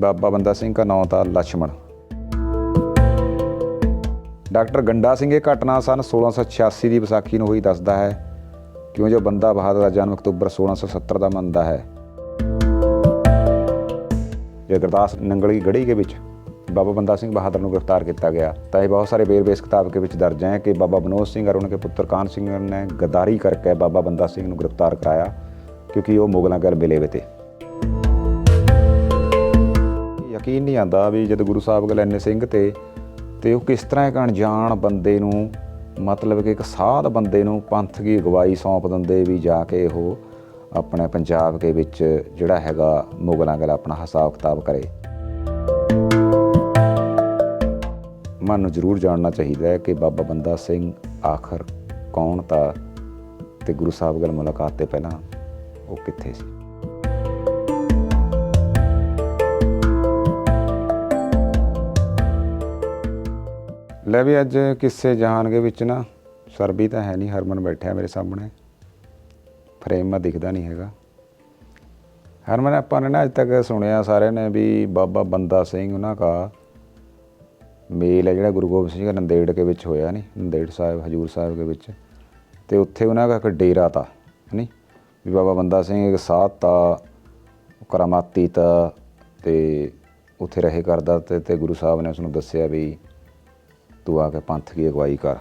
ਬਾਬਾ ਬੰਦਾ ਸਿੰਘ ਦਾ ਨਾਂ ਤਾਂ ਲਛਮਣ। ਡਾਕਟਰ ਗੰਡਾ ਸਿੰਘ ਇਹ ਘਟਨਾ ਸਨ 1686 ਦੀ ਵਿਸਾਖੀ ਨੂੰ ਹੋਈ ਦੱਸਦਾ ਹੈ। ਕਿਉਂ ਜੋ ਬੰਦਾ ਬਹਾਦਰ ਦਾ ਜਨਮ ਅਕਤੂਬਰ 1670 ਦਾ ਮੰਨਦਾ ਹੈ। ਜੇ ਗੁਰਦਾਸ ਨੰਗਲੀ ਗੜੀ ਦੇ ਵਿੱਚ ਬਾਬਾ ਬੰਦਾ ਸਿੰਘ ਬਹਾਦਰ ਨੂੰ ਗ੍ਰਿਫਤਾਰ ਕੀਤਾ ਗਿਆ। ਤਾਂ ਇਹ ਬਹੁਤ ਸਾਰੇ ਬੇਰ-ਬੇਸ ਕਿਤਾਬ ਦੇ ਵਿੱਚ ਦਰਜ ਹੈ ਕਿ ਬਾਬਾ ਬਨੋਦ ਸਿੰਘ ਔਰ ਉਹਨਾਂ ਦੇ ਪੁੱਤਰ ਕਾਨ ਸਿੰਘ ਨੇ ਗਦਾਰੀ ਕਰਕੇ ਬਾਬਾ ਬੰਦਾ ਸਿੰਘ ਨੂੰ ਗ੍ਰਿਫਤਾਰ ਕਰਾਇਆ, ਕਿਉਂਕਿ ਉਹ ਮੁਗਲਾਂ ਕੋਲ ਮਿਲੇ ਵੇ ਤੇ। ਯਕੀਨ ਨਹੀਂ ਆਂਦਾ ਵੀ ਜਦ ਗੁਰੂ ਸਾਹਿਬ ਕੋਲ ਇੰਨੇ ਸਿੰਘ ਤੇ ਤੇ ਉਹ ਕਿਸ ਤਰ੍ਹਾਂ ਇੱਕ ਅਣਜਾਣ ਬੰਦੇ ਨੂੰ, ਮਤਲਬ ਕਿ ਇੱਕ ਸਾਧ ਬੰਦੇ ਨੂੰ ਪੰਥ ਦੀ ਅਗਵਾਈ ਸੌਂਪ ਦਿੰਦੇ ਵੀ ਜਾ ਕੇ ਉਹ ਆਪਣੇ ਪੰਜਾਬ ਦੇ ਵਿੱਚ ਜਿਹੜਾ ਹੈਗਾ ਮੁਗਲਾਂ ਕੋਲ ਆਪਣਾ ਹਿਸਾਬ ਕਿਤਾਬ ਕਰੇ। ਮਨ ਨੂੰ ਜ਼ਰੂਰ ਜਾਣਨਾ ਚਾਹੀਦਾ ਹੈ ਕਿ ਬਾਬਾ ਬੰਦਾ ਸਿੰਘ ਆਖਰ ਕੌਣ ਤਾ ਤੇ ਗੁਰੂ ਸਾਹਿਬ ਨਾਲ ਮੁਲਾਕਾਤ ਤੇ ਪਹਿਲਾਂ ਉਹ ਕਿੱਥੇ ਸੀ। ਲੈ ਵੀ ਅੱਜ ਕਿਸੇ ਜਹਾਨ ਦੇ ਵਿੱਚ ਨਾ, ਸਰਬੀ ਤਾਂ ਹੈ ਨਹੀਂ, ਹਰਮਨ ਬੈਠਿਆ ਮੇਰੇ ਸਾਹਮਣੇ। ਫਰੇਮ ਮਾ ਦਿਖਦਾ ਨਹੀਂ ਹੈਗਾ। ਹਰਮਨ, ਆਪਾਂ ਨੇ ਨਾ ਅੱਜ ਤੱਕ ਸੁਣਿਆ ਸਾਰਿਆਂ ਨੇ ਵੀ ਬਾਬਾ ਬੰਦਾ ਸਿੰਘ ਉਹਨਾਂ ਦਾ ਮੇਲ ਹੈ, ਜਿਹੜਾ ਗੁਰੂ ਗੋਬਿੰਦ ਸਿੰਘ ਨੰਦੇੜ ਦੇ ਵਿੱਚ ਹੋਇਆ ਨਹੀਂ ਨੰਦੇੜ ਸਾਹਿਬ, ਹਜੂਰ ਸਾਹਿਬ ਦੇ ਵਿੱਚ। ਤੇ ਉੱਥੇ ਉਹਨਾਂ ਦਾ ਇੱਕ ਡੇਰਾ ਤਾ ਨਹੀਂ ਵੀ ਬਾਬਾ ਬੰਦਾ ਸਿੰਘ ਇੱਕ ਸਾਧ ਤਾ, ਕਰਾਮਾਤੀ ਤਾ, ਤੇ ਉੱਥੇ ਰਹੇ ਕਰਦਾ ਤੇ ਤੇ ਗੁਰੂ ਸਾਹਿਬ ਨੇ ਉਸ ਨੂੰ ਦੱਸਿਆ ਵੀ ਤੂੰ ਆ ਕੇ ਪੰਥ ਦੀ ਅਗਵਾਈ ਕਰ।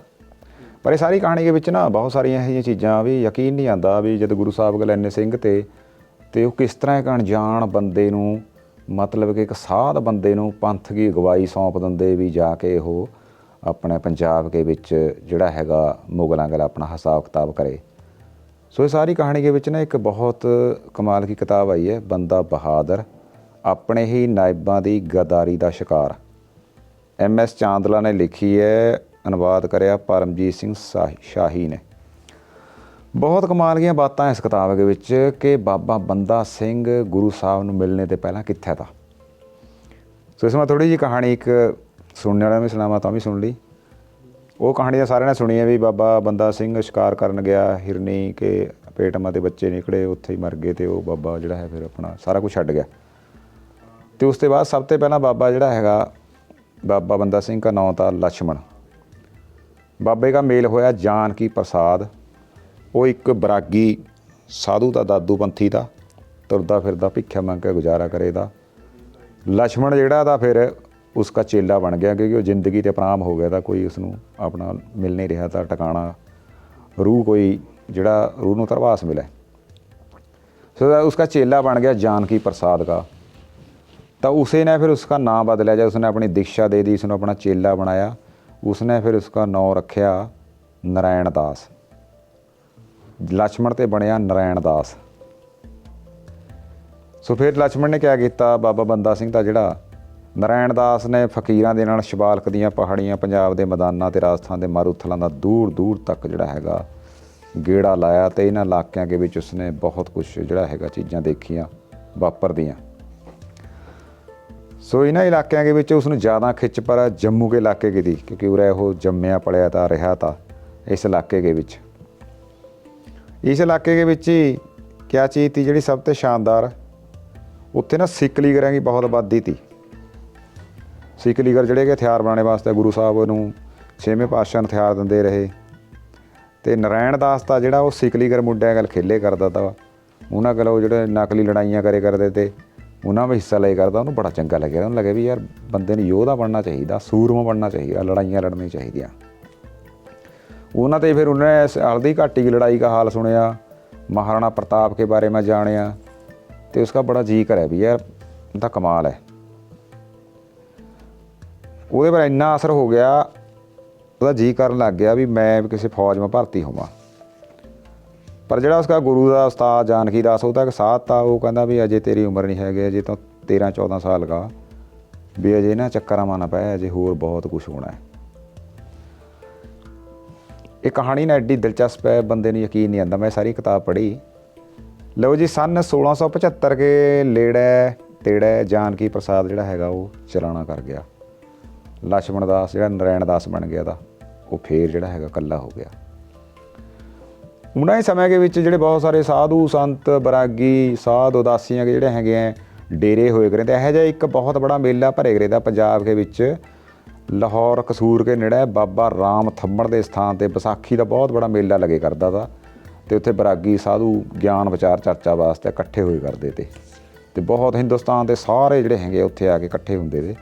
ਪਰ ਇਹ ਸਾਰੀ ਕਹਾਣੀ ਦੇ ਵਿੱਚ ਨਾ ਬਹੁਤ ਸਾਰੀਆਂ ਇਹੋ ਜਿਹੀਆਂ ਚੀਜ਼ਾਂ ਵੀ ਯਕੀਨ ਨਹੀਂ ਆਂਦਾ ਵੀ ਜਦ ਗੁਰੂ ਸਾਹਿਬ ਕੋਲ ਇੰਨੇ ਸਿੰਘ ਤੇ ਤੇ ਉਹ ਕਿਸ ਤਰ੍ਹਾਂ ਇੱਕ ਅਣਜਾਣ ਬੰਦੇ ਨੂੰ, ਮਤਲਬ ਕਿ ਇੱਕ ਸਾਧ ਬੰਦੇ ਨੂੰ ਪੰਥ ਦੀ ਅਗਵਾਈ ਸੌਂਪ ਦਿੰਦੇ ਵੀ ਜਾ ਕੇ ਉਹ ਆਪਣੇ ਪੰਜਾਬ ਦੇ ਵਿੱਚ ਜਿਹੜਾ ਹੈਗਾ ਮੁਗਲਾਂ ਕੋਲ ਆਪਣਾ ਹਿਸਾਬ ਕਿਤਾਬ ਕਰੇ। ਸੋ ਇਹ ਸਾਰੀ ਕਹਾਣੀ ਦੇ ਵਿੱਚ ਨਾ ਇੱਕ ਬਹੁਤ ਕਮਾਲ ਦੀ ਕਿਤਾਬ ਆਈ ਹੈ, ਬੰਦਾ ਬਹਾਦਰ, ਆਪਣੇ ਹੀ ਨਾਇਬਾਂ ਦੀ ਗਦਾਰੀ ਦਾ ਸ਼ਿਕਾਰ। ਐਮ ਐਸ ਚਾਂਦਲਾ ਨੇ ਲਿਖੀ ਹੈ, ਅਨੁਵਾਦ ਕਰਿਆ ਪਰਮਜੀਤ ਸਿੰਘ ਸ਼ਾਹੀ- ਸ਼ਾਹੀ ਨੇ। ਬਹੁਤ ਕਮਾਲ ਦੀਆਂ ਬਾਤਾਂ ਇਸ ਕਿਤਾਬ ਦੇ ਵਿੱਚ ਕਿ ਬਾਬਾ ਬੰਦਾ ਸਿੰਘ ਗੁਰੂ ਸਾਹਿਬ ਨੂੰ ਮਿਲਣੇ ਤੇ ਪਹਿਲਾਂ ਕਿੱਥੇ ਤਾ ਸੋ ਇਸ ਵਿੱਚ ਥੋੜੀ ਜਿਹੀ ਕਹਾਣੀ ਇੱਕ ਸੁਣਨ ਵਾਲਿਆਂ ਵੀ ਸੁਣਾਵਾਂ, ਤਾਂ ਵੀ ਸੁਣ ਲਈ। ਉਹ ਕਹਾਣੀ ਤਾਂ ਸਾਰਿਆਂ ਨੇ ਸੁਣੀ ਹੈ ਵੀ ਬਾਬਾ ਬੰਦਾ ਸਿੰਘ ਸ਼ਿਕਾਰ ਕਰਨ ਗਿਆ, ਹਿਰਨੀ ਕੇ ਪੇਟਮਾਂ ਦੇ ਬੱਚੇ ਨਿਕਲੇ, ਉੱਥੇ ਹੀ ਮਰ ਗਏ ਤੇ ਉਹ ਬਾਬਾ ਜਿਹੜਾ ਹੈ ਫਿਰ ਆਪਣਾ ਸਾਰਾ ਕੁਝ ਛੱਡ ਗਿਆ। ਤੇ ਉਸ ਤੋਂ ਬਾਅਦ ਸਭ ਤੋਂ ਪਹਿਲਾਂ ਬਾਬਾ ਜਿਹੜਾ ਹੈਗਾ ਬਾਬਾ ਬੰਦਾ ਸਿੰਘ ਦਾ ਨਾਂ ਤਾਂ ਲਛਮਣ। ਬਾਬੇ ਦਾ ਮੇਲ ਹੋਇਆ ਜਾਨਕੀ ਪ੍ਰਸਾਦ। ਉਹ ਇੱਕ ਬਰਾਗੀ ਸਾਧੂ ਦਾ, ਦਾਦੂ ਪੰਥੀ ਦਾ, ਤੁਰਦਾ ਫਿਰਦਾ, ਭਿੱਖਿਆ ਮੰਗ ਕੇ ਗੁਜ਼ਾਰਾ ਕਰੇਦਾ ਲਛਮਣ ਜਿਹੜਾ ਦਾ ਫਿਰ ਉਸਕਾ ਚੇਲਾ ਬਣ ਗਿਆ ਕਿਉਂਕਿ ਉਹ ਜ਼ਿੰਦਗੀ ਤੇ ਪ੍ਰਾਮ ਹੋ ਗਿਆ ਤਾਂ ਕੋਈ ਉਸ ਨੂੰ ਆਪਣਾ ਮਿਲ ਨਹੀਂ ਰਿਹਾ ਤਾਂ ਟਿਕਾਣਾ। ਰੂਹ ਕੋਈ ਜਿਹੜਾ ਰੂਹ ਨੂੰ ਤਰਵਾਸ ਮਿਲੇ। ਸੋ ਉਸਕਾ ਚੇਲਾ ਬਣ ਗਿਆ ਜਾਨਕੀ ਪ੍ਰਸਾਦ ਦਾ। ਤਾਂ ਉਸੇ ਨੇ ਫਿਰ उसका नाम ਬਦਲਿਆ जाए ਉਸਨੇ ਆਪਣੀ दीक्षा ਦੇ ਦੀ, ਉਸਨੂੰ ਆਪਣਾ ਚੇਲਾ ਬਣਾਇਆ। ਉਸਨੇ ਫਿਰ ਉਸਕਾ नाम ਰੱਖਿਆ नारायण ਦਾਸ। ਲక్ష్మణ ਤੇ ਬਣਿਆ ਨਰਾਇਣ ਦਾਸ। ਸੋ ਫਿਰ ਲక్ష్మణ ਨੇ ਕਿਹਾ ਕੀਤਾ? ਬਾਬਾ ਬੰਦਾ ਸਿੰਘ ਦਾ ਜਿਹੜਾ ਨਰਾਇਣ ਦਾਸ ਨੇ ਫਕੀਰਾਂ ਦੇ ਨਾਲ ਸ਼ਿਵਾਲਕ ਦੀਆਂ ਪਹਾੜੀਆਂ ਪੰਜਾਬ ਦੇ ਮੈਦਾਨਾਂ ਤੇ ਰਾਜਸਥਾਨ ਦੇ ਮਾਰੂਥਲਾਂ ਦਾ ਦੂਰ ਦੂਰ ਤੱਕ ਜਿਹੜਾ ਹੈਗਾ ਗੇੜਾ ਲਾਇਆ ਤੇ ਇਹਨਾਂ ਇਲਾਕਿਆਂ ਦੇ ਵਿੱਚ ਉਸਨੇ ਬਹੁਤ ਕੁਝ ਜਿਹੜਾ ਹੈਗਾ ਚੀਜ਼ਾਂ ਦੇਖੀਆਂ, ਵਾਪਰਦੀਆਂ। ਸੋ ਇਹਨਾਂ ਇਲਾਕਿਆਂ ਦੇ ਵਿੱਚ ਉਸ ਨੂੰ ਜ਼ਿਆਦਾ ਖਿੱਚ ਪਰ ਜੰਮੂ ਕੇ ਇਲਾਕੇ ਦੀ ਤੀ ਕਿਉਂਕਿ ਉਰੇ ਉਹ ਜੰਮਿਆ, ਪਲਿਆ ਤਾਂ ਰਿਹਾ ਤਾਂ ਇਸ ਇਲਾਕੇ ਦੇ ਵਿੱਚ। ਇਸ ਇਲਾਕੇ ਦੇ ਵਿੱਚ ਹੀ ਕਿਆ ਚੀਜ਼ ਤੀ ਜਿਹੜੀ ਸਭ ਤੋਂ ਸ਼ਾਨਦਾਰ? ਉੱਥੇ ਨਾ ਸਿੱਖ ਲੀਗਰਾਂ ਦੀ ਬਹੁਤ ਆਬਾਦੀ ਤੀ। ਸਿੱਖ ਲੀਗਰ ਜਿਹੜੇ ਕਿ ਹਥਿਆਰ ਬਣਾਉਣ ਵਾਸਤੇ ਗੁਰੂ ਸਾਹਿਬ ਨੂੰ ਛੇਵੇਂ ਪਾਤਸ਼ਾਹ ਨੂੰ ਹਥਿਆਰ ਦਿੰਦੇ ਰਹੇ। ਤੇ ਨਰਾਇਣ ਦਾਸ ਤਾਂ ਜਿਹੜਾ ਉਹ ਸਿੱਖ ਲੀਗਰ ਮੁੰਡਿਆਂ ਗੱਲ ਖੇਲੇ ਕਰਦਾ ਤਾ ਉਹਨਾਂ ਕੋਲ ਉਹ ਜਿਹੜੇ ਨਕਲੀ ਲੜਾਈਆਂ ਕਰੇ ਕਰਦੇ ਤੇ ਉਹਨਾਂ ਵਿੱਚ ਹਿੱਸਾ ਲੈ ਕਰਦਾ, ਉਹਨੂੰ ਬੜਾ ਚੰਗਾ ਲੱਗਿਆ। ਉਹਨੂੰ ਲੱਗਿਆ ਵੀ ਯਾਰ ਬੰਦੇ ਨੂੰ ਯੋਧਾ ਬਣਨਾ ਚਾਹੀਦਾ, ਸੂਰਮਾ ਬਣਨਾ ਚਾਹੀਦਾ, ਲੜਾਈਆਂ ਲੜਨੀਆਂ ਚਾਹੀਦੀਆਂ। ਉਹਨਾਂ ਤੇ ਫਿਰ ਉਹਨੇ ਹਲਦੀ ਘਾਟੀ ਦੀ ਲੜਾਈ ਦਾ ਹਾਲ ਸੁਣਿਆ, ਮਹਾਰਾਣਾ ਪ੍ਰਤਾਪ ਕੇ ਬਾਰੇ ਮੈਂ ਜਾਣਿਆ ਤੇ ਉਸਕਾ ਬੜਾ ਜੀ ਕਰਿਆ ਵੀ ਯਾਰ, ਇਹ ਕਮਾਲ ਹੈ। ਉਹਦੇ ਪਰ ਇੰਨਾ ਅਸਰ ਹੋ ਗਿਆ, ਉਹਦਾ ਜੀ ਕਰਨ ਲੱਗ ਗਿਆ ਵੀ ਮੈਂ ਵੀ ਕਿਸੇ ਫੌਜ ਵਿੱਚ ਭਰਤੀ ਹੋਵਾਂ। ਪਰ ਜਿਹੜਾ ਉਸਦਾ ਗੁਰੂ ਦਾ ਉਸਤਾਦ ਜਾਨਕੀ ਦਾਸ, ਉਹ ਤਾਂ ਇੱਕ ਸਾਧ ਤਾ ਉਹ ਕਹਿੰਦਾ ਵੀ ਅਜੇ ਤੇਰੀ ਉਮਰ ਨਹੀਂ ਹੈਗੀ, ਅਜੇ ਤਾਂ 13 14 ਸਾਲ ਦਾ ਵੀ ਅਜੇ ਨਾ ਚੱਕਰਾਂ ਮਾਨਾ ਪਿਆ ਅਜੇ ਹੋਰ ਬਹੁਤ ਕੁਝ ਹੋਣਾ ਹੈ। ਇਹ ਕਹਾਣੀ ਨਾ ਐਡੀ ਦਿਲਚਸਪ ਹੈ, ਬੰਦੇ ਨੂੰ ਯਕੀਨ ਨਹੀਂ ਆਉਂਦਾ। ਮੈਂ ਸਾਰੀ ਕਿਤਾਬ ਪੜ੍ਹੀ। ਲਓ ਜੀ, ਸਨ 1675 ਕੇ ਲੇੜਾ ਤੇੜਾ ਜਾਨਕੀ ਪ੍ਰਸਾਦ ਜਿਹੜਾ ਹੈਗਾ ਉਹ ਚਲਾਣਾ ਕਰ ਗਿਆ। ਲਛਮਣ ਦਾਸ ਜਿਹੜਾ ਨਰਾਇਣ ਦਾਸ ਬਣ ਗਿਆ ਦਾ, ਉਹ ਫੇਰ ਜਿਹੜਾ ਹੈਗਾ ਕੱਲਾ ਹੋ ਗਿਆ। ਉਹਨਾਂ ਹੀ ਸਮੇਂ ਦੇ ਵਿੱਚ ਜਿਹੜੇ ਬਹੁਤ ਸਾਰੇ ਸਾਧੂ ਸੰਤ, ਬਰਾਗੀ, ਸਾਧ, ਉਦਾਸੀਆਂ ਦੇ ਜਿਹੜੇ ਹੈਗੇ ਆ, ਡੇਰੇ ਹੋਏ ਕਰੇ ਤੇ ਇਹੋ ਜਿਹਾ ਇੱਕ ਬਹੁਤ ਬੜਾ ਮੇਲਾ ਭਰੇ ਕਰੇ ਦਾ ਪੰਜਾਬ ਦੇ ਵਿੱਚ। ਲਾਹੌਰ, ਕਸੂਰ ਕੇ ਨੇੜੇ ਬਾਬਾ ਰਾਮ ਥੰਮੜ ਦੇ ਸਥਾਨ ਤੇ ਵਿਸਾਖੀ ਦਾ ਬਹੁਤ ਬੜਾ ਮੇਲਾ ਲੱਗੇ ਕਰਦਾ ਤਾ। ਤੇ ਉੱਥੇ ਬਰਾਗੀ ਸਾਧੂ ਗਿਆਨ, ਵਿਚਾਰ, ਚਰਚਾ ਵਾਸਤੇ ਇਕੱਠੇ ਹੋਏ ਕਰਦੇ ਤੇ। ਤੇ ਬਹੁਤ ਹਿੰਦੁਸਤਾਨ ਦੇ ਸਾਰੇ ਜਿਹੜੇ ਹੈਗੇ ਆ, ਉੱਥੇ ਆ ਕੇ ਇਕੱਠੇ ਹੁੰਦੇ ਤੇ।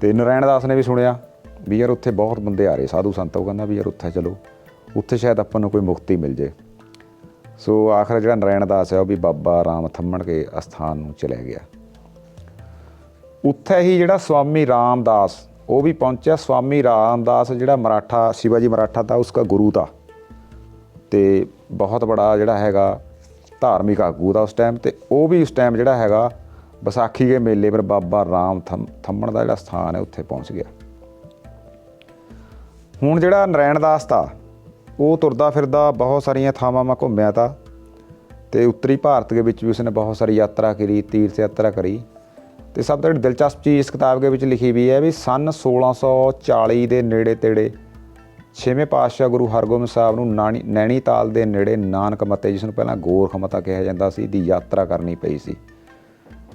ਤੇ ਨਰਾਇਣ ਦਾਸ ਨੇ ਵੀ ਸੁਣਿਆ ਵੀ ਯਾਰ ਉੱਥੇ ਬਹੁਤ ਬੰਦੇ ਆ ਰਹੇ, ਸਾਧੂ ਸੰਤ, ਉਹ ਕਹਿੰਦਾ ਵੀ ਯਾਰ ਉੱਥੇ ਚਲੋ। ਉੱਥੇ ਸ਼ਾਇਦ ਆਪਾਂ ਨੂੰ ਕੋਈ ਮੁਕਤੀ ਮਿਲ ਜੇ। ਸੋ ਆਖਰ ਜਿਹੜਾ ਨਰਾਇਣ ਦਾਸ ਹੈ, ਉਹ ਵੀ ਬਾਬਾ ਰਾਮ ਥੰਮਣ ਕੇ ਅਸਥਾਨ ਨੂੰ ਚਲੇ ਗਿਆ। ਉੱਥੇ ਹੀ ਜਿਹੜਾ ਸਵਾਮੀ ਰਾਮਦਾਸ ਉਹ ਵੀ ਪਹੁੰਚਿਆ। ਸਵਾਮੀ ਰਾਮਦਾਸ ਜਿਹੜਾ ਮਰਾਠਾ, ਸ਼ਿਵਾਜੀ ਮਰਾਠਾ ਦਾ ਉਸਕਾ ਗੁਰੂ ਤਾ। ਤੇ ਬਹੁਤ ਬੜਾ ਜਿਹੜਾ ਹੈਗਾ ਧਾਰਮਿਕ ਆਗੂ ਦਾ ਉਸ ਟਾਈਮ ਤੇ ਉਹ ਵੀ ਉਸ ਟਾਈਮ ਜਿਹੜਾ ਹੈਗਾ ਵਿਸਾਖੀ ਦੇ ਮੇਲੇ ਪਰ ਬਾਬਾ ਰਾਮ ਥੰਮ- ਥੰਮਣ ਦਾ ਜਿਹੜਾ ਸਥਾਨ ਹੈ, ਉੱਥੇ ਪਹੁੰਚ ਗਿਆ। ਹੁਣ ਜਿਹੜਾ ਨਰੈਣ ਦਾਸ ਤਾ ਉਹ ਤੁਰਦਾ ਫਿਰਦਾ ਬਹੁਤ ਸਾਰੀਆਂ ਥਾਵਾਂ ਮਾ ਘੁੰਮਿਆ ਤਾ ਤੇ ਉੱਤਰੀ ਭਾਰਤ ਦੇ ਵਿੱਚ ਵੀ ਉਸਨੇ ਬਹੁਤ ਸਾਰੀ ਯਾਤਰਾ ਕਰੀ, ਤੀਰਥ ਯਾਤਰਾ ਕਰੀ। ਤੇ ਸਭ ਤੋਂ ਦਿਲਚਸਪ ਚੀਜ਼ ਇਸ ਕਿਤਾਬ ਦੇ ਵਿੱਚ ਲਿਖੀ ਵੀ ਹੈ ਵੀ ਸਨ 1640 ਦੇ ਨੇੜੇ ਤੇੜੇ ਛੇਵੇਂ ਪਾਤਸ਼ਾਹ ਗੁਰੂ ਹਰਗੋਬਿੰਦ ਸਾਹਿਬ ਨੂੰ ਨਾਣੀ ਨੈਣੀਤਾਲ ਦੇ ਨੇੜੇ ਨਾਨਕ ਮਤੇ, ਜਿਸ ਨੂੰ ਪਹਿਲਾਂ ਗੋਰਖ ਮਤਾ ਕਿਹਾ ਜਾਂਦਾ ਸੀ, ਦੀ ਯਾਤਰਾ ਕਰਨੀ ਪਈ ਸੀ।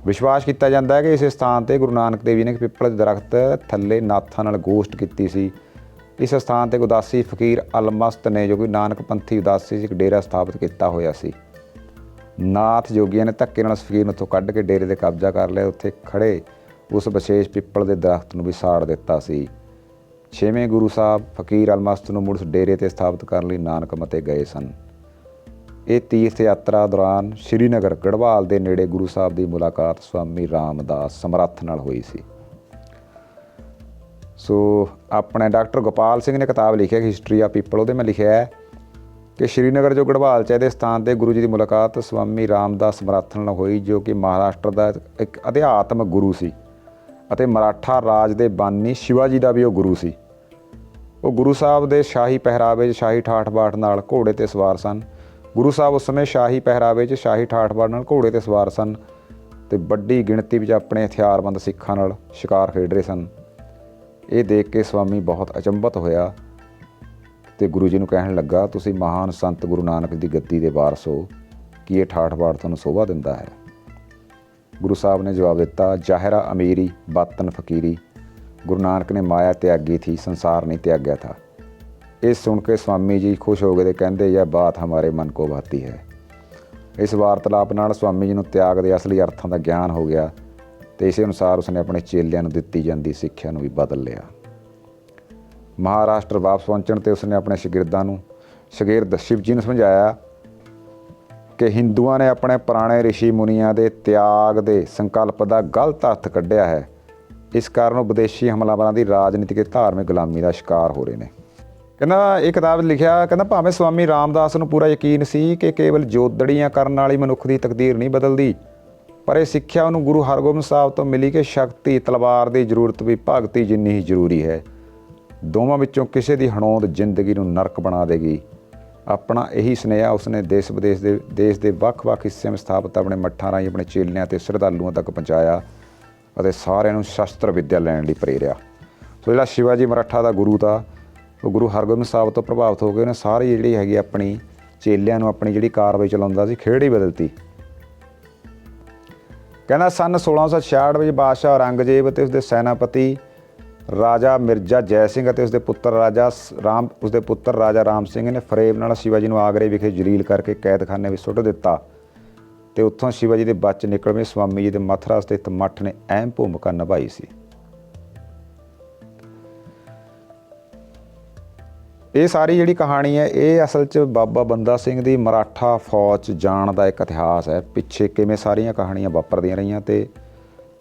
ਵਿਸ਼ਵਾਸ ਕੀਤਾ ਜਾਂਦਾ ਹੈ ਕਿ ਇਸ ਸਥਾਨ ਤੇ ਗੁਰੂ ਨਾਨਕ ਦੇਵ ਜੀ ਨੇ ਇੱਕ ਪਿੱਪਲ ਦੇ ਦਰਖਤ ਥੱਲੇ ਨਾਥਾਂ ਨਾਲ ਗੋਸ਼ਟ ਕੀਤੀ ਸੀ। ਇਸ ਸਥਾਨ ਤੇ ਉਦਾਸੀ ਫਕੀਰ ਅਲਮਸਤ ਨੇ ਜੋ ਕਿ ਨਾਨਕ ਪੰਥੀ ਉਦਾਸੀ ਸੀ ਇੱਕ ਡੇਰਾ ਸਥਾਪਿਤ ਕੀਤਾ ਹੋਇਆ ਸੀ। ਨਾਥ ਜੋਗੀਆਂ ਨੇ ਧੱਕੇ ਨਾਲ ਉਸ ਫਕੀਰ ਨੂੰ ਉੱਥੋਂ ਕੱਢ ਕੇ ਡੇਰੇ ਤੇ ਕਬਜ਼ਾ ਕਰ ਲਿਆ ਉੱਥੇ ਖੜੇ ਉਸ ਵਿਸ਼ੇਸ਼ ਪਿੱਪਲ ਦੇ ਦਰਖਤ ਨੂੰ ਵੀ ਸਾੜ ਦਿੱਤਾ ਸੀ। ਛੇਵੇਂ ਗੁਰੂ ਸਾਹਿਬ ਫਕੀਰ ਅਲਮਸਤ ਨੂੰ ਮੁੜ ਡੇਰੇ ਤੇ ਸਥਾਪਿਤ ਕਰਨ ਲਈ ਨਾਨਕ ਮਤੇ ਗਏ ਸਨ। ਇਹ ਤੀਰਥ ਯਾਤਰਾ ਦੌਰਾਨ ਸ਼੍ਰੀਨਗਰ ਗੜਵਾਲ ਦੇ ਨੇੜੇ ਗੁਰੂ ਸਾਹਿਬ ਦੀ ਮੁਲਾਕਾਤ ਸਵਾਮੀ ਰਾਮਦਾਸ ਸਮਰੱਥ ਨਾਲ ਹੋਈ ਸੀ। ਸੋ ਆਪਣੇ ਡਾਕਟਰ ਗੋਪਾਲ ਸਿੰਘ ਨੇ ਕਿਤਾਬ ਲਿਖਿਆ ਹਿਸਟਰੀ ਆਫ ਪੀਪਲ ਉਹਦੇ ਮੈਂ ਲਿਖਿਆ ਹੈ ਕਿ ਸ਼੍ਰੀਨਗਰ ਜੋ ਗੜਵਾਲ ਚ ਹੈ ਦੇ ਸਥਾਨ ਤੇ ਗੁਰੂ ਜੀ ਦੀ ਮੁਲਾਕਾਤ ਸਵਾਮੀ ਰਾਮਦਾਸ ਸਮਰੱਥ ਨਾਲ ਹੋਈ, ਜੋ ਕਿ ਮਹਾਰਾਸ਼ਟਰ ਦਾ ਇੱਕ ਅਧਿਆਤਮਕ ਗੁਰੂ ਸੀ ਅਤੇ ਮਰਾਠਾ ਰਾਜ ਦੇ ਬਾਨੀ ਸ਼ਿਵਾਜੀ ਦਾ ਵੀ ਉਹ ਗੁਰੂ ਸੀ। ਉਹ ਗੁਰੂ ਸਾਹਿਬ ਦੇ ਸ਼ਾਹੀ ਪਹਿਰਾਵੇ 'ਚ ਸ਼ਾਹੀ ਠਾਠ ਬਾਠ ਨਾਲ ਘੋੜੇ ਤੇ ਸਵਾਰ ਸਨ। ਗੁਰੂ ਸਾਹਿਬ ਉਸ ਸਮੇਂ ਸ਼ਾਹੀ ਪਹਿਰਾਵੇ 'ਚ ਸ਼ਾਹੀ ਠਾਠ ਬਾਠ ਨਾਲ ਘੋੜੇ ਤੇ ਸਵਾਰ ਸਨ ਤੇ ਵੱਡੀ ਗਿਣਤੀ ਵਿੱਚ ਆਪਣੇ ਹਥਿਆਰਬੰਦ ਸਿੱਖਾਂ ਨਾਲ ਸ਼ਿਕਾਰ ਖੇਡ ਰਹੇ ਸਨ। ਇਹ ਦੇਖ ਕੇ ਸਵਾਮੀ ਬਹੁਤ ਅਚੰਭਤ ਹੋਇਆ ਤੇ ਗੁਰੂ ਜੀ ਨੂੰ ਕਹਿਣ ਲੱਗਾ, ਤੁਸੀਂ ਮਹਾਨ ਸੰਤ ਗੁਰੂ ਨਾਨਕ ਦੀ ਗੱਦੀ ਦੇ ਵਾਰਸ ਹੋ। ਕੀ ਇਹ ਠਾਠ ਬਾਠ ਤੁਹਾਨੂੰ ਸੋਭਾ ਦਿੰਦਾ ਹੈ? ਗੁਰੂ ਸਾਹਿਬ ਨੇ ਜਵਾਬ ਦਿੱਤਾ, ਜ਼ਾਹਿਰਾ ਅਮੀਰੀ, ਬਾਤਨ ਫਕੀਰੀ। ਗੁਰੂ ਨਾਨਕ ਨੇ ਮਾਇਆ ਤਿਆਗੀ ਥੀ, ਸੰਸਾਰ ਨਹੀਂ ਤਿਆਗਿਆ ਥਾ। ਇਹ ਸੁਣ ਕੇ ਸਵਾਮੀ ਜੀ ਖੁਸ਼ ਹੋ ਗਏ ਤੇ ਕਹਿੰਦੇ, ਇਹ ਬਾਤ ਹਮਾਰੇ ਮਨ ਕੋ ਭਾਤੀ ਹੈ। ਇਸ ਵਾਰਤਾਲਾਪ ਨਾਲ ਸਵਾਮੀ ਜੀ ਨੂੰ ਤਿਆਗ ਦੇ ਅਸਲੀ ਅਰਥਾਂ ਦਾ ਗਿਆਨ ਹੋ ਗਿਆ। ਤੇ ਇਸੇ ਅਨੁਸਾਰ ਉਸਨੇ ਆਪਣੇ ਚੇਲਿਆਂ ਨੂੰ ਦਿੱਤੀ ਜਾਂਦੀ ਸਿੱਖਿਆ ਨੂੰ ਵੀ ਬਦਲ ਲਿਆ। ਮਹਾਰਾਸ਼ਟਰ ਵਾਪਸ ਪਹੁੰਚਣ ਤੇ ਉਸਨੇ ਆਪਣੇ ਸ਼ਾਗਿਰਦਾਂ ਨੂੰ, ਸ਼ਾਗਿਰਦ ਸ਼ਿਵ ਜੀ ਨੂੰ ਸਮਝਾਇਆ ਕਿ ਹਿੰਦੂਆਂ ਨੇ ਆਪਣੇ ਪੁਰਾਣੇ ઋષਿ ਮੁਨੀਆਂ ਦੇ ਤਿਆਗ ਦੇ ਸੰਕਲਪ ਦਾ ਗਲਤ ਅਰਥ ਕੱਢਿਆ ਹੈ। ਇਸ ਕਾਰਨ ਉਹ ਵਿਦੇਸ਼ੀ ਹਮਲਾਵਰਾਂ ਦੀ ਰਾਜਨੀਤਿਕ ਤੇ ਧਾਰਮਿਕ ਗੁਲਾਮੀ ਦਾ ਸ਼ਿਕਾਰ ਹੋ ਰਹੇ ਨੇ। ਕਹਿੰਦਾ, ਇਹ ਕਿਤਾਬ ਲਿਖਿਆ, ਕਹਿੰਦਾ, ਭਾਵੇਂ ਸਵਾਮੀ ਰਾਮਦਾਸ ਨੂੰ ਪੂਰਾ ਯਕੀਨ ਸੀ ਕਿ ਕੇਵਲ ਜੋਦੜੀਆਂ ਕਰਨ ਵਾਲੀ ਮਨੁੱਖ ਦੀ ਤਕਦੀਰ ਨਹੀਂ ਬਦਲਦੀ ਪਰ ਇਹ ਸਿੱਖਿਆ ਉਹਨੂੰ ਗੁਰੂ ਹਰਗੋਬਿੰਦ ਸਾਹਿਬ ਤੋਂ ਮਿਲੀ ਕਿ ਸ਼ਕਤੀ, ਤਲਵਾਰ ਦੀ ਜ਼ਰੂਰਤ ਵੀ ਭਗਤੀ ਜਿੰਨੀ ਹੀ ਜ਼ਰੂਰੀ ਹੈ। ਦੋਵਾਂ ਵਿੱਚੋਂ ਕਿਸੇ ਦੀ ਹਣੋਂਦ ਜ਼ਿੰਦਗੀ ਨੂੰ ਨਰਕ ਬਣਾ ਦੇਗੀ। ਆਪਣਾ ਇਹੀ ਸੁਨੇਹਾ ਉਸਨੇ ਦੇਸ਼ ਵਿਦੇਸ਼ ਦੇ, ਦੇਸ਼ ਦੇ ਵੱਖ-ਵੱਖ ਹਿੱਸਿਆਂ ਵਿੱਚ ਸਥਾਪਿਤ ਆਪਣੇ ਮੱਠਾਂ ਰਾਹੀਂ, ਆਪਣੇ ਚੇਲਿਆਂ ਤੇ ਸ਼ਰਧਾਲੂਆਂ ਤੱਕ ਪਹੁੰਚਾਇਆ ਅਤੇ ਸਾਰਿਆਂ ਨੂੰ ਸ਼ਸਤਰ ਵਿੱਦਿਆ ਲੈਣ ਲਈ ਪ੍ਰੇਰਿਆ। ਸੋ ਜਿਹੜਾ ਸ਼ਿਵਾਜੀ ਮਰਾਠਾ ਦਾ ਗੁਰੂ ਤਾ, ਉਹ ਗੁਰੂ ਹਰਗੋਬਿੰਦ ਸਾਹਿਬ ਤੋਂ ਪ੍ਰਭਾਵਿਤ ਹੋ ਕੇ ਉਹਨੇ ਸਾਰੀ ਜਿਹੜੀ ਹੈਗੀ ਆਪਣੀ ਚੇਲਿਆਂ ਨੂੰ ਆਪਣੀ ਜਿਹੜੀ ਕਾਰਵਾਈ ਚਲਾਉਂਦਾ ਸੀ, ਖੇਡ ਹੀ ਬਦਲਤੀ। ਕਹਿੰਦਾ ਸਨ 1666 ਵਿੱਚ ਬਾਦਸ਼ਾਹ ਔਰੰਗਜ਼ੇਬ ਅਤੇ ਉਸਦੇ ਸੈਨਾਪਤੀ ਰਾਜਾ ਮਿਰਜ਼ਾ ਜੈ ਸਿੰਘ ਅਤੇ ਉਸਦੇ ਪੁੱਤਰ ਰਾਜਾ ਸ- ਰਾਮ, ਉਸਦੇ ਪੁੱਤਰ ਰਾਜਾ ਰਾਮ ਸਿੰਘ ਨੇ ਫਰੇਬ ਨਾਲ ਸ਼ਿਵਾਜੀ ਨੂੰ ਆਗਰੇ ਵਿਖੇ ਜਲੀਲ ਕਰਕੇ ਕੈਦਖਾਨੇ ਵਿੱਚ ਸੁੱਟ ਦਿੱਤਾ। ਤੇ ਉੱਥੋਂ ਸ਼ਿਵਾਜੀ ਦੇ ਬਚ ਨਿਕਲਵੇਂ, ਸਵਾਮੀ ਜੀ ਦੇ ਮਥੁਰਾ ਸਥਿਤ ਮੱਠ ਨੇ ਅਹਿਮ ਭੂਮਿਕਾ ਨਿਭਾਈ ਸੀ। ਇਹ ਸਾਰੀ ਜਿਹੜੀ ਕਹਾਣੀ ਹੈ, ਇਹ ਅਸਲ 'ਚ ਬਾਬਾ ਬੰਦਾ ਸਿੰਘ ਦੀ ਮਰਾਠਾ ਫੌਜ 'ਚ ਜਾਣ ਦਾ ਇੱਕ ਇਤਿਹਾਸ ਹੈ। ਪਿੱਛੇ ਕਿਵੇਂ ਸਾਰੀਆਂ ਕਹਾਣੀਆਂ ਵਾਪਰਦੀਆਂ ਰਹੀਆਂ ਤੇ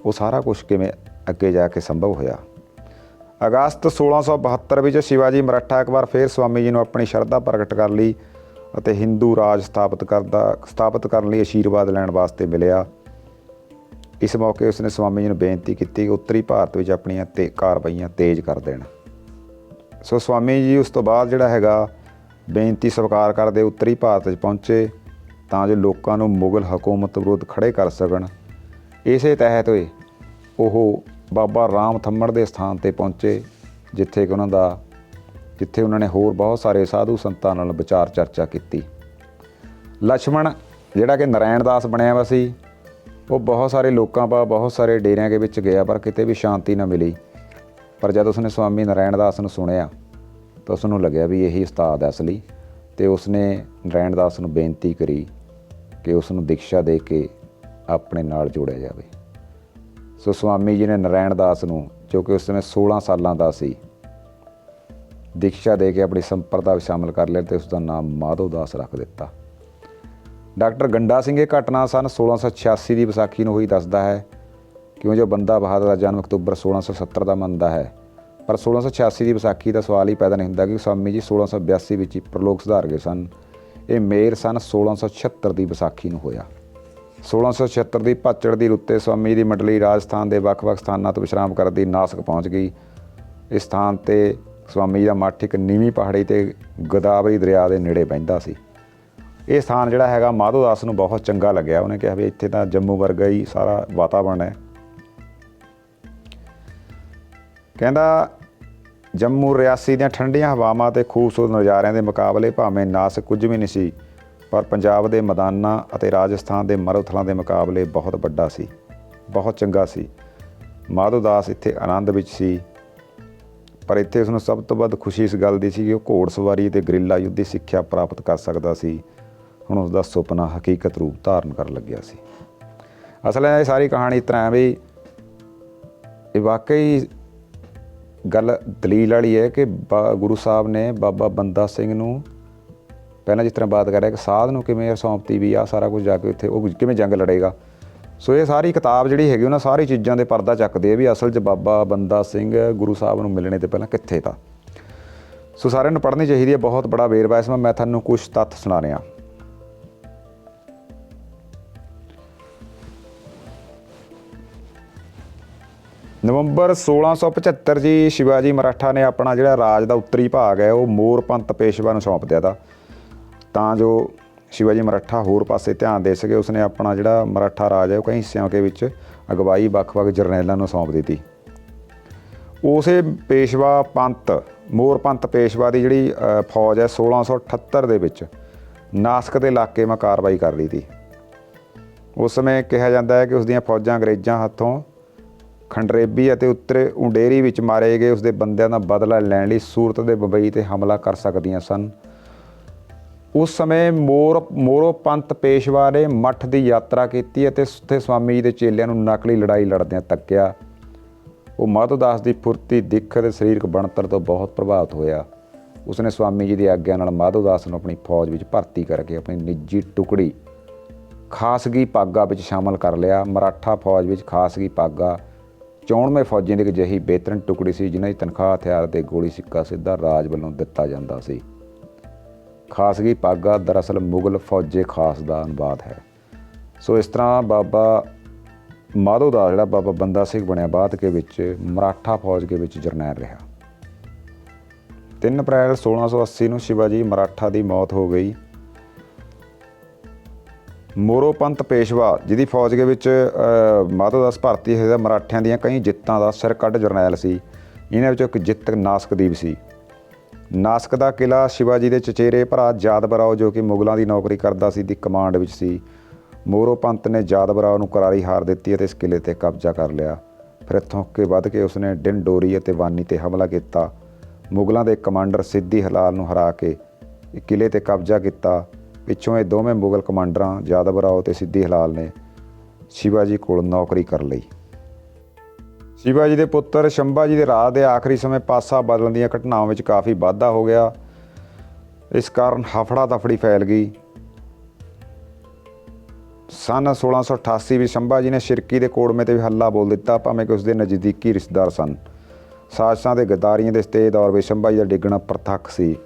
ਉਹ ਸਾਰਾ ਕੁਝ ਕਿਵੇਂ ਅੱਗੇ ਜਾ ਕੇ ਸੰਭਵ ਹੋਇਆ। ਅਗਸਤ 1672 ਵਿੱਚ ਸ਼ਿਵਾਜੀ ਮਰਾਠਾ ਇੱਕ ਵਾਰ ਫੇਰ ਸਵਾਮੀ ਜੀ ਨੂੰ ਆਪਣੀ ਸ਼ਰਧਾ ਪ੍ਰਗਟ ਕਰ ਲਈ ਅਤੇ ਹਿੰਦੂ ਰਾਜ ਸਥਾਪਿਤ ਕਰਦਾ, ਸਥਾਪਿਤ ਕਰਨ ਲਈ ਆਸ਼ੀਰਵਾਦ ਲੈਣ ਵਾਸਤੇ ਮਿਲਿਆ। ਇਸ ਮੌਕੇ ਉਸਨੇ ਸਵਾਮੀ ਜੀ ਨੂੰ ਬੇਨਤੀ ਕੀਤੀ ਕਿ ਉੱਤਰੀ ਭਾਰਤ ਵਿੱਚ ਆਪਣੀਆਂ ਤੇ ਕਾਰਵਾਈਆਂ ਤੇਜ਼ ਕਰ ਦੇਣ। ਸੋ ਸਵਾਮੀ ਜੀ, ਉਸ ਤੋਂ ਬਾਅਦ ਜਿਹੜਾ ਹੈਗਾ, ਬੇਨਤੀ ਸਵਾਰ ਕਰਦੇ ਉੱਤਰੀ ਭਾਰਤ 'ਚ ਪਹੁੰਚੇ, ਤਾਂ ਜੋ ਲੋਕਾਂ ਨੂੰ ਮੁਗਲ ਹਕੂਮਤ ਵਿਰੁੱਧ ਖੜੇ ਕਰ ਸਕਣ। ਇਸੇ ਤਹਿਤ ਹੋਏ ਉਹ ਬਾਬਾ ਰਾਮ ਥੰਮੜ ਦੇ ਸਥਾਨ ਤੇ ਪਹੁੰਚੇ, ਜਿੱਥੇ ਕਿ ਉਹਨਾਂ ਦਾ, ਜਿੱਥੇ ਉਹਨਾਂ ਨੇ ਹੋਰ ਬਹੁਤ ਸਾਰੇ ਸਾਧੂ ਸੰਤਾਂ ਨਾਲ ਵਿਚਾਰ ਚਰਚਾ ਕੀਤੀ। ਲక్ష్మణ ਜਿਹੜਾ ਕਿ ਨਰਾਇਣ ਦਾਸ ਬਣਿਆ ਵਾ ਸੀ, ਉਹ ਬਹੁਤ ਸਾਰੇ ਲੋਕਾਂ ਪਾ, ਬਹੁਤ ਸਾਰੇ ਡੇਰਿਆਂ ਦੇ ਵਿੱਚ ਗਿਆ, ਪਰ ਕਿਤੇ ਵੀ ਸ਼ਾਂਤੀ ਨਾ ਮਿਲੀ। ਪਰ ਜਦ ਉਸਨੇ ਸਵਾਮੀ ਨਾਰਾਇਣ ਦਾਸ ਨੂੰ ਸੁਣਿਆ, ਤਾਂ ਉਸ ਨੂੰ ਲੱਗਿਆ ਵੀ ਇਹੀ ਉਸਤਾਦ ਹੈ ਅਸਲੀ ਤੇ ਉਸਨੇ ਨਾਰਾਇਣ ਦਾਸ ਨੂੰ ਬੇਨਤੀ ਕਰੀ ਕਿ ਉਸ ਨੂੰ ਦੀਕਸ਼ਾ ਦੇ ਕੇ ਆਪਣੇ ਨਾਲ ਜੋੜਿਆ ਜਾਵੇ। ਸੋ ਸਵਾਮੀ ਜੀ ਨੇ ਨਾਰਾਇਣ ਦਾਸ ਨੂੰ, ਜੋ ਕਿ ਉਸ ਸਮੇਂ 16 ਸਾਲਾਂ ਦਾ ਸੀ, ਦੀਕਸ਼ਾ ਦੇ ਕੇ ਆਪਣੀ ਸੰਪਰਦਾ ਵਿੱਚ ਸ਼ਾਮਲ ਕਰ ਲਿਆ ਤੇ ਉਸ ਦਾ ਨਾਮ ਮਾਧਵ ਦਾਸ ਰੱਖ ਦਿੱਤਾ। ਡਾਕਟਰ ਗੰਡਾ ਸਿੰਘ ਇਹ ਘਟਨਾ ਸਨ 1686 ਦੀ ਵਿਸਾਖੀ ਨੂੰ ਹੋਈ ਦੱਸਦਾ ਹੈ। ਕਿਉਂ ਜੋ ਬੰਦਾ ਬਹਾਦਰ ਦਾ ਜਨਮ ਅਕਤੂਬਰ 1670 ਦਾ ਮੰਨਦਾ ਹੈ? ਪਰ 1686 ਦੀ ਵਿਸਾਖੀ ਦਾ ਸਵਾਲ ਹੀ ਪੈਦਾ ਨਹੀਂ ਹੁੰਦਾ ਕਿ ਸਵਾਮੀ ਜੀ 1682 ਵਿੱਚ ਹੀ ਪ੍ਰਲੋਕ ਸੁਧਾਰ ਗਏ ਸਨ। ਇਹ ਮੇਰ ਸਨ 1676 ਦੀ ਵਿਸਾਖੀ ਨੂੰ ਹੋਇਆ। 1676 ਦੀ ਪੱਚੜ ਦੀ ਰੁੱਤੇ ਸਵਾਮੀ ਦੀ ਮੰਡਲੀ ਰਾਜਸਥਾਨ ਦੇ ਵੱਖ-ਵੱਖ ਸਥਾਨਾਂ ਤੋਂ ਵਿਸ਼ਰਾਮ ਕਰਦੀ ਨਾਸਕ ਪਹੁੰਚ ਗਈ। ਇਸ ਸਥਾਨ ਤੇ ਸਵਾਮੀ ਜੀ ਦਾ ਮੱਠ ਇੱਕ ਨੀਵੀਂ ਪਹਾੜੀ ਤੇ ਗੋਦਾਵਰੀ ਦਰਿਆ ਦੇ ਨੇੜੇ ਬਹਿੰਦਾ ਸੀ। ਇਹ ਸਥਾਨ ਜਿਹੜਾ ਹੈਗਾ ਮਾਧੋ ਦਾਸ ਨੂੰ ਬਹੁਤ ਚੰਗਾ ਲੱਗਿਆ। ਉਹਨੇ ਕਿਹਾ ਵੀ ਇੱਥੇ ਤਾਂ ਜੰਮੂ ਵਰਗਾ ਹੀ ਸਾਰਾ ਵਾਤਾਵਰਣ ਹੈ। ਕਹਿੰਦਾ, ਜੰਮੂ ਰਿਆਸੀ ਦੀਆਂ ਠੰਡੀਆਂ ਹਵਾਵਾਂ ਤੇ ਖੂਬਸੂਰਤ ਨਜ਼ਾਰਿਆਂ ਦੇ ਮੁਕਾਬਲੇ ਭਾਵੇਂ ਨਾਸ ਕੁਝ ਵੀ ਨਹੀਂ ਸੀ, ਪਰ ਪੰਜਾਬ ਦੇ ਮੈਦਾਨਾਂ ਅਤੇ ਰਾਜਸਥਾਨ ਦੇ ਮਰੂਥਲਾਂ ਦੇ ਮੁਕਾਬਲੇ ਬਹੁਤ ਵੱਡਾ ਸੀ, ਬਹੁਤ ਚੰਗਾ ਸੀ। ਮਾਧੋ ਦਾਸ ਇੱਥੇ ਆਨੰਦ ਵਿੱਚ ਸੀ, ਪਰ ਇੱਥੇ ਉਸ ਨੂੰ ਸਭ ਤੋਂ ਵੱਧ ਖੁਸ਼ੀ ਇਸ ਗੱਲ ਦੀ ਸੀ ਕਿ ਉਹ ਘੋੜਸਵਾਰੀ ਤੇ ਗਰਿੱਲਾ ਯੁੱਧ ਦੀ ਸਿੱਖਿਆ ਪ੍ਰਾਪਤ ਕਰ ਸਕਦਾ ਸੀ। ਹੁਣ ਉਸ ਦਾ ਸੁਪਨਾ ਹਕੀਕਤ ਰੂਪ ਧਾਰਨ ਕਰਨ ਲੱਗਿਆ ਸੀ। ਅਸਲ ਇਹ ਸਾਰੀ ਕਹਾਣੀ ਇਸ ਤਰ੍ਹਾਂ ਹੈ ਵੀ ਇਹ ਵਾਕਈ ਗੱਲ ਦਲੀਲ ਵਾਲੀ ਹੈ ਕਿ ਬਾ- ਗੁਰੂ ਸਾਹਿਬ ਨੇ ਬਾਬਾ ਬੰਦਾ ਸਿੰਘ ਨੂੰ ਪਹਿਲਾਂ ਜਿਸ ਤਰ੍ਹਾਂ ਬਾਤ ਕਰ ਰਿਹਾ ਕਿ ਸਾਧ ਨੂੰ ਕਿਵੇਂ ਸੌਂਪਤੀ ਵੀ ਆ, ਸਾਰਾ ਕੁਝ ਜਾ ਕੇ ਉੱਥੇ ਉਹ ਕਿਵੇਂ ਜੰਗ ਲੜੇਗਾ। ਸੋ ਇਹ ਸਾਰੀ ਕਿਤਾਬ ਜਿਹੜੀ ਹੈਗੀ, ਉਹਨਾਂ ਸਾਰੀ ਚੀਜ਼ਾਂ ਦੇ ਪਰਦਾ ਚੱਕਦੇ ਆ ਵੀ ਅਸਲ 'ਚ ਬਾਬਾ ਬੰਦਾ ਸਿੰਘ ਗੁਰੂ ਸਾਹਿਬ ਨੂੰ ਮਿਲਣੇ ਤੋਂ ਪਹਿਲਾਂ ਕਿੱਥੇ ਤਾਂ। ਸੋ ਸਾਰਿਆਂ ਨੂੰ ਪੜ੍ਹਨੀ ਚਾਹੀਦੀ ਹੈ, ਬਹੁਤ ਬੜਾ ਵੇਰਵਾ ਇਸ ਵਿੱਚ ਮੈਂ ਤੁਹਾਨੂੰ ਕੁਝ ਤੱਥ ਸੁਣਾ ਰਿਹਾ ਨਵੰਬਰ 1675 ਜੀ ਸ਼ਿਵਾਜੀ ਮਰਾਠਾ ਨੇ ਆਪਣਾ ਜਿਹੜਾ ਰਾਜ ਦਾ ਉੱਤਰੀ ਭਾਗ ਹੈ, ਉਹ ਮੋਰਪੰਤ ਪੇਸ਼ਵਾ ਨੂੰ ਸੌਂਪ ਦਿਆ ਤਾ ਤਾਂ ਜੋ ਸ਼ਿਵਾਜੀ ਮਰਾਠਾ ਹੋਰ ਪਾਸੇ ਧਿਆਨ ਦੇ ਸਕੇ, ਉਸਨੇ ਆਪਣਾ ਜਿਹੜਾ ਮਰਾਠਾ ਰਾਜ ਹੈ, ਉਹ ਕਈ ਹਿੱਸਿਆਂ ਦੇ ਵਿੱਚ ਅਗਵਾਈ ਵੱਖ-ਵੱਖ ਜਰਨੈਲਾਂ ਨੂੰ ਸੌਂਪ ਦਿੱਤੀ। ਉਸੇ ਪੇਸ਼ਵਾ ਪੰਤ ਮੋਰਪੰਤ ਪੇਸ਼ਵਾ ਦੀ ਜਿਹੜੀ ਫੌਜ ਹੈ 1678 ਦੇ ਵਿੱਚ ਨਾਸਕ ਦੇ ਇਲਾਕੇ 'ਮਾ ਕਾਰਵਾਈ ਕਰ ਲਈ ਸੀ ਉਸ ਸਮੇਂ ਕਿਹਾ ਜਾਂਦਾ ਹੈ ਕਿ ਉਸ ਦੀਆਂ ਫੌਜਾਂ ਅੰਗਰੇਜ਼ਾਂ ਹੱਥੋਂ ਖੰਡਰੇਬੀ ਅਤੇ ਉੱਤਰੇ ਉਡੇਰੀ ਵਿੱਚ ਮਾਰੇ ਗਏ ਉਸ ਦੇ ਬੰਦਿਆਂ ਦਾ ਬਦਲਾ ਲੈਣ ਲਈ ਸੂਰਤ ਦੇ ਬੰਬਈ ਤੇ ਹਮਲਾ ਕਰ ਸਕਦੀਆਂ ਸਨ। ਉਸ ਸਮੇਂ ਮੋਰ ਮੋਰੋ ਪੰਥ ਪੇਸ਼ਵਾ ਨੇ ਮੱਠ ਦੀ ਯਾਤਰਾ ਕੀਤੀ ਅਤੇ ਉੱਥੇ ਸਵਾਮੀ ਜੀ ਦੇ ਚੇਲਿਆਂ ਨੂੰ ਨਕਲੀ ਲੜਾਈ ਲੜਦਿਆਂ ਤੱਕਿਆ। ਉਹ ਮਾਧੋ ਦਾਸ ਦੀ ਫੁਰਤੀ, ਦਿੱਖ ਅਤੇ ਸਰੀਰਕ ਬਣਤਰ ਤੋਂ ਬਹੁਤ ਪ੍ਰਭਾਵਿਤ ਹੋਇਆ। ਉਸਨੇ ਸਵਾਮੀ ਜੀ ਦੀ ਆਗਿਆ ਨਾਲ ਮਾਧੋ ਦਾਸ ਨੂੰ ਆਪਣੀ ਫੌਜ ਵਿੱਚ ਭਰਤੀ ਕਰਕੇ ਆਪਣੀ ਨਿੱਜੀ ਟੁਕੜੀ, ਖਾਸਗੀ ਪਾਗਾ ਵਿੱਚ ਸ਼ਾਮਲ ਕਰ ਲਿਆ। ਮਰਾਠਾ ਫੌਜ ਵਿੱਚ ਖਾਸਗੀ ਪਾਗਾ 94 ਫੌਜੀਆਂ ਦੀ ਇੱਕ ਅਜਿਹੀ ਬਿਹਤਰੀਨ ਟੁਕੜੀ ਸੀ, ਜਿਨ੍ਹਾਂ ਦੀ ਤਨਖਾਹ ਹਥਿਆਰ ਤੇ ਗੋਲੀ ਸਿੱਕਾ ਸਿੱਧਾ ਰਾਜ ਵੱਲੋਂ ਦਿੱਤਾ ਜਾਂਦਾ ਸੀ। ਖਾਸਗੀ ਪਾਗਾ ਦਰਅਸਲ ਮੁਗਲ ਫੌਜੇ ਖਾਸ ਦਾ ਅਨੁਵਾਦ ਹੈ। ਸੋ ਇਸ ਤਰ੍ਹਾਂ ਬਾਬਾ ਮਾਧੋ ਦਾ ਜਿਹੜਾ ਬਾਬਾ ਬੰਦਾ ਸਿੰਘ ਬਣਿਆ ਬਾਅਦ ਕੇ ਵਿੱਚ ਮਰਾਠਾ ਫੌਜ ਦੇ ਵਿੱਚ ਜਰਨੈਲ ਰਿਹਾ। 3 ਅਪ੍ਰੈਲ 1680 ਨੂੰ ਸ਼ਿਵਾਜੀ ਮਰਾਠਾ ਦੀ ਮੌਤ ਹੋ ਗਈ। ਮੋਰੋਪੰਤ ਪੇਸ਼ਵਾ ਜਿਹਦੀ ਫੌਜ ਦੇ ਵਿੱਚ ਅ, ਮਾਧੋ ਦਾਸ ਭਾਰਤੀ ਹੋਇਆ ਮਰਾਠਿਆਂ ਦੀਆਂ ਕਈ ਜਿੱਤਾਂ ਦਾ ਸਿਰ ਕੱਢ ਜਰਨੈਲ ਸੀ। ਇਹਨਾਂ ਵਿੱਚੋਂ ਇੱਕ ਜਿੱਤ ਨਾਸਕਦੀਪ ਸੀ। ਨਾਸਕ ਦਾ ਕਿਲਾ ਸ਼ਿਵਾਜੀ ਦੇ ਚਚੇਰੇ ਭਰਾ ਜਾਦਵਰਾਓ ਜੋ ਕਿ ਮੁਗਲਾਂ ਦੀ ਨੌਕਰੀ ਕਰਦਾ ਸੀ ਦੀ ਕਮਾਂਡ ਵਿੱਚ ਸੀ। ਮੋਰੋਪੰਤ ਨੇ ਜਾਦਵਰਾਓ ਨੂੰ ਕਰਾਰੀ ਹਾਰ ਦਿੱਤੀ ਅਤੇ ਇਸ ਕਿਲੇ ਤੇ ਕਬਜ਼ਾ ਕਰ ਲਿਆ। ਫਿਰ ਇੱਥੋਂ ਅੱਗੇ ਵੱਧ ਕੇ ਉਸਨੇ ਡਿੰਡੋਰੀ ਅਤੇ ਵਾਨੀ ਤੇ ਹਮਲਾ ਕੀਤਾ। ਮੁਗਲਾਂ ਦੇ ਕਮਾਂਡਰ ਸਿੱਧੀ ਹਲਾਲ ਨੂੰ ਹਰਾ ਕੇ ਇਹ ਕਿਲੇ ਤੇ ਕਬਜ਼ਾ ਕੀਤਾ। ਪਿੱਛੋਂ ਇਹ ਦੋਵੇਂ ਮੁਗਲ ਕਮਾਂਡਰਾਂ ਜਾਦਵਰਾਓ ਤੇ ਸਿੱਧੀ ਹਲਾਲ ਨੇ ਸ਼ਿਵਾਜੀ ਕੋਲ ਨੌਕਰੀ ਕਰ ਲਈ। ਸ਼ਿਵਾਜੀ ਦੇ ਪੁੱਤਰ ਸ਼ੰਭਾ ਜੀ ਦੇ ਰਾਜ ਦੇ ਆਖਰੀ ਸਮੇਂ ਪਾਸਾ ਬਦਲਣ ਦੀਆਂ ਘਟਨਾਵਾਂ ਵਿੱਚ ਕਾਫੀ ਵਾਧਾ ਹੋ ਗਿਆ। ਇਸ ਕਾਰਨ ਹਫੜਾ ਦਫੜੀ ਫੈਲ ਗਈ। ਸਨ 1688 ਵਿੱਚ ਸ਼ੰਭਾ ਜੀ ਨੇ ਸ਼ਿਰਕੀ ਦੇ ਕੋੜਮੇ ਤੇ ਵੀ ਹੱਲਾ ਬੋਲ ਦਿੱਤਾ, ਭਾਵੇਂ ਕਿ ਉਸਦੇ ਨਜ਼ਦੀਕੀ ਰਿਸ਼ਤੇਦਾਰ ਸਨ। ਸਾਜ਼ਿਸ਼ਾਂ ਦੇ ਗਦਾਰੀਆਂ ਦੇ ਸਤੇ ਦੌਰ ਵਿੱਚ ਸ਼ੰਭਾ ਜੀ ਦਾ ਡਿੱਗਣਾ ਪ੍ਰਤੱਖ ਸੀ।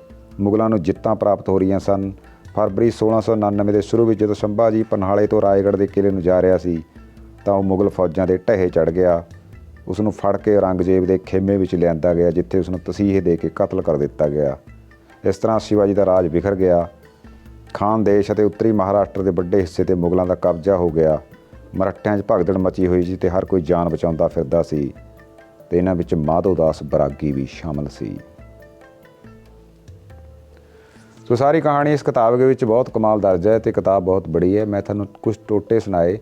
ਮੁਗਲਾਂ ਨੂੰ ਜਿੱਤਾਂ ਪ੍ਰਾਪਤ ਹੋ ਰਹੀਆਂ ਸਨ। ਫਰਵਰੀ 1699 ਦੇ ਸ਼ੁਰੂ ਵਿੱਚ ਜਦੋਂ ਸ਼ੰਭਾ ਜੀ ਪਨਹਾਲੇ ਤੋਂ ਰਾਏਗੜ੍ਹ ਦੇ ਕਿਲੇ ਨੂੰ ਜਾ ਰਿਹਾ ਸੀ, ਤਾਂ ਉਹ ਮੁਗਲ ਫੌਜਾਂ ਦੇ ਢਹੇ ਚੜ ਗਿਆ। ਉਸ ਨੂੰ ਫੜ ਕੇ ਔਰੰਗਜ਼ੇਬ ਦੇ ਖੇਮੇ ਵਿੱਚ ਲਿਆਂਦਾ ਗਿਆ, ਜਿੱਥੇ ਉਸ ਨੂੰ ਤਸੀਹੇ ਦੇ ਕੇ ਕਤਲ ਕਰ ਦਿੱਤਾ ਗਿਆ। ਇਸ ਤਰ੍ਹਾਂ ਸ਼ਿਵਾਜੀ ਦਾ ਰਾਜ ਵਿਖਰ ਗਿਆ। ਖਾਨ ਦੇਸ਼ ਅਤੇ ਉੱਤਰੀ ਮਹਾਰਾਸ਼ਟਰ ਦੇ ਵੱਡੇ ਹਿੱਸੇ ਤੇ ਮੁਗਲਾਂ ਦਾ ਕਬਜ਼ਾ ਹੋ ਗਿਆ। ਮਰਾਠਿਆਂ 'ਚ ਭਗਦੜ ਮਚੀ ਹੋਈ ਸੀ ਤੇ ਹਰ ਕੋਈ ਜਾਨ ਬਚਾਉਂਦਾ ਫਿਰਦਾ ਸੀ। ਤੇ ਇਹਨਾਂ ਵਿੱਚ ਮਾਧੋ ਦਾਸ ਬਰਾਗੀ ਵੀ ਸ਼ਾਮਲ ਸੀ। ਸੋ ਸਾਰੀ ਕਹਾਣੀ ਇਸ ਕਿਤਾਬ ਦੇ ਵਿੱਚ ਬਹੁਤ ਕਮਾਲ ਦਰਜ ਹੈ ਤੇ ਕਿਤਾਬ ਬਹੁਤ ਬੜੀ ਹੈ। ਮੈਂ ਤੁਹਾਨੂੰ ਕੁਝ ਟੋਟੇ ਸੁਣਾਏ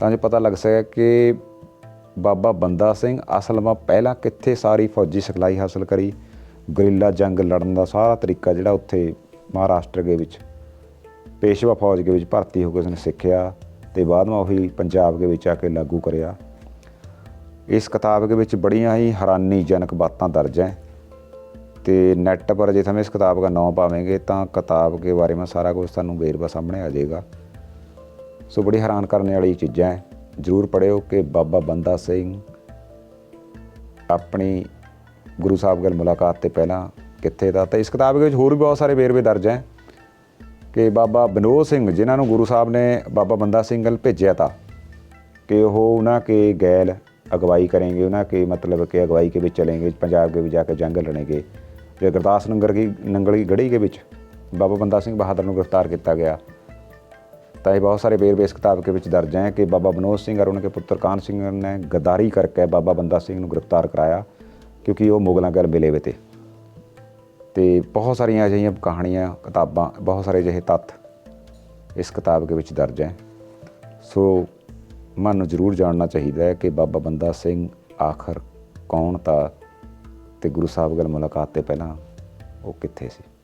ਤਾਂ ਜੋ ਪਤਾ ਲੱਗ ਸਕੇ ਕਿ ਬਾਬਾ ਬੰਦਾ ਸਿੰਘ ਅਸਲ ਵਿੱਚ ਪਹਿਲਾਂ ਕਿੱਥੇ ਸਾਰੀ ਫੌਜੀ ਸਿਖਲਾਈ ਹਾਸਲ ਕਰੀ। ਗੁਰਿੱਲਾ ਜੰਗ ਲੜਨ ਦਾ ਸਾਰਾ ਤਰੀਕਾ ਜਿਹੜਾ ਉੱਥੇ ਮਹਾਰਾਸ਼ਟਰ ਦੇ ਵਿੱਚ ਪੇਸ਼ਵਾ ਫੌਜ ਦੇ ਵਿੱਚ ਭਰਤੀ ਹੋ ਕੇ ਉਸਨੇ ਸਿੱਖਿਆ ਤੇ ਬਾਅਦ ਵਿੱਚ ਉਹੀ ਪੰਜਾਬ ਦੇ ਵਿੱਚ ਆ ਕੇ ਲਾਗੂ ਕਰਿਆ। ਇਸ ਕਿਤਾਬ ਦੇ ਵਿੱਚ ਬੜੀਆਂ ਹੀ ਹੈਰਾਨੀਜਨਕ ਬਾਤਾਂ ਦਰਜ ਹੈ। ਤੇ नेट ਪਰ ਜੇ ਸਮੇਂ ਇਸ ਕਿਤਾਬ का नाम पावेंगे ਤਾਂ ਕਿਤਾਬ के ਬਾਰੇ ਮੈਂ ਸਾਰਾ कुछ ਤੁਹਾਨੂੰ ਵੇਰਵਾ ਸਾਹਮਣੇ ਆ ਜਾਏਗਾ। ਸੋ ਬੜੀ ਹੈਰਾਨ ਕਰਨ ਵਾਲੀ ਚੀਜ਼ਾਂ ਹੈ। ਜ਼ਰੂਰ ਪੜਿਓ ਕਿ ਬਾਬਾ ਬੰਦਾ ਸਿੰਘ ਆਪਣੀ ਗੁਰੂ ਸਾਹਿਬ ਨਾਲ ਮੁਲਾਕਾਤ ਤੇ ਪਹਿਲਾਂ ਕਿੱਥੇ ਦਾ ਤਾਂ ਇਸ ਕਿਤਾਬ ਦੇ ਵਿੱਚ ਹੋਰ ਵੀ ਬਹੁਤ ਸਾਰੇ ਵੇਰਵੇ ਦਰਜ ਹੈ ਕਿ ਬਾਬਾ ਬਨੋਦ ਸਿੰਘ ਜਿਨ੍ਹਾਂ ਨੂੰ ਗੁਰੂ ਸਾਹਿਬ ਨੇ ਬਾਬਾ ਬੰਦਾ ਸਿੰਘ ਨਾਲ ਭੇਜਿਆ ਤਾਂ, ਕਿ ਉਹ ਉਹਨਾਂ ਕੇ ਗੈਲ ਅਗਵਾਈ ਕਰेंगे ਉਹਨਾਂ ਕੇ ਮਤਲਬ ਕਿ ਅਗਵਾਈ ਕੇ ਵਿੱਚ ਚਲेंगे ਪੰਜਾਬ ਦੇ ਵਿੱਚ ਜਾ ਕੇ ਜੰਗ ਲੜਨਗੇ। ਜੇ ਗੁਰਦਾਸ ਨੰਗਰ ਕੀ ਨੰਗਲੀ ਗੜੀ ਦੇ ਵਿੱਚ ਬਾਬਾ ਬੰਦਾ ਸਿੰਘ ਬਹਾਦਰ ਨੂੰ ਗ੍ਰਿਫਤਾਰ ਕੀਤਾ ਗਿਆ, ਤਾਂ ਇਹ ਬਹੁਤ ਸਾਰੇ ਬੇਰਬੇਸ ਕਿਤਾਬ ਦੇ ਵਿੱਚ ਦਰਜ ਹੈ ਕਿ ਬਾਬਾ ਬਨੋਦ ਸਿੰਘ ਅਰ ਉਹਨਾਂ ਦੇ ਪੁੱਤਰ ਕਾਨ ਸਿੰਘ ਨੇ ਗਦਾਰੀ ਕਰਕੇ ਬਾਬਾ ਬੰਦਾ ਸਿੰਘ ਨੂੰ ਗ੍ਰਿਫਤਾਰ ਕਰਾਇਆ, ਕਿਉਂਕਿ ਉਹ ਮੁਗਲਾਂ ਨਾਲ ਮਿਲੇ ਵੇ ਤੇ। ਤੇ ਬਹੁਤ ਸਾਰੀਆਂ ਅਜਿਹੀਆਂ ਕਹਾਣੀਆਂ, ਕਿਤਾਬਾਂ, ਬਹੁਤ ਸਾਰੇ ਅਜਿਹੇ ਤੱਥ ਇਸ ਕਿਤਾਬ ਦੇ ਵਿੱਚ ਦਰਜ ਹੈ। ਸੋ ਮਨ ਨੂੰ ਜ਼ਰੂਰ ਜਾਣਨਾ ਚਾਹੀਦਾ ਹੈ ਕਿ ਬਾਬਾ ਬੰਦਾ ਸਿੰਘ ਆਖਰ ਕੌਣ ਤਾਂ ਤੇ ਗੁਰੂ ਸਾਹਿਬ ਨਾਲ ਮੁਲਾਕਾਤ ਤੇ ਪਹਿਲਾਂ ਉਹ ਕਿੱਥੇ ਸੀ?